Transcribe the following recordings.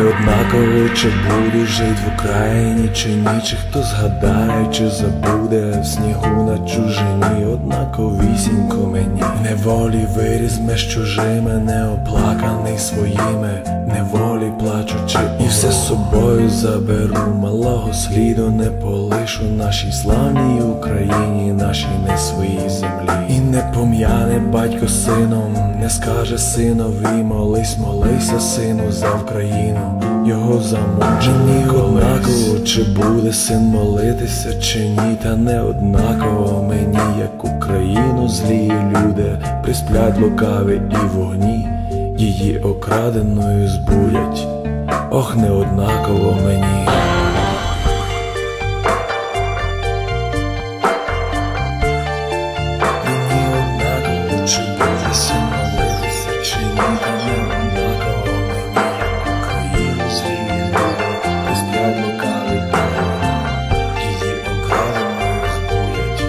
однаково, чи буду жить в Україні, чи ні, чи хто згадає, чи забуде в снігу на чужині, однаковісінько мені. Неволі виріс меж чужими, неоплаканий своїми, неволі плачучи, і все з собою заберу, малого сліду не полишу нашій славній Україні, нашій не своїй землі. І не пом'яне батько сином, не скаже синові, молись, молися, сину, за Україну, його замучені однаково, чи буде син молитися, чи ні, та не однаково мені, як Україну, злі люди, присплять лукаві і вогні, її окраденою збурять, ох, не однаково мені. Чи вісім молилися, чи нікому надоми Україну звіли, безплять лукави її украли не розбудять,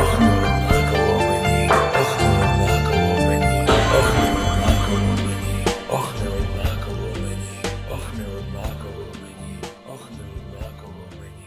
ох не однаково мені, ох не однаково мені, ох не однаково мені, ох не однаково ох не однаково мені, ох не однаково мені.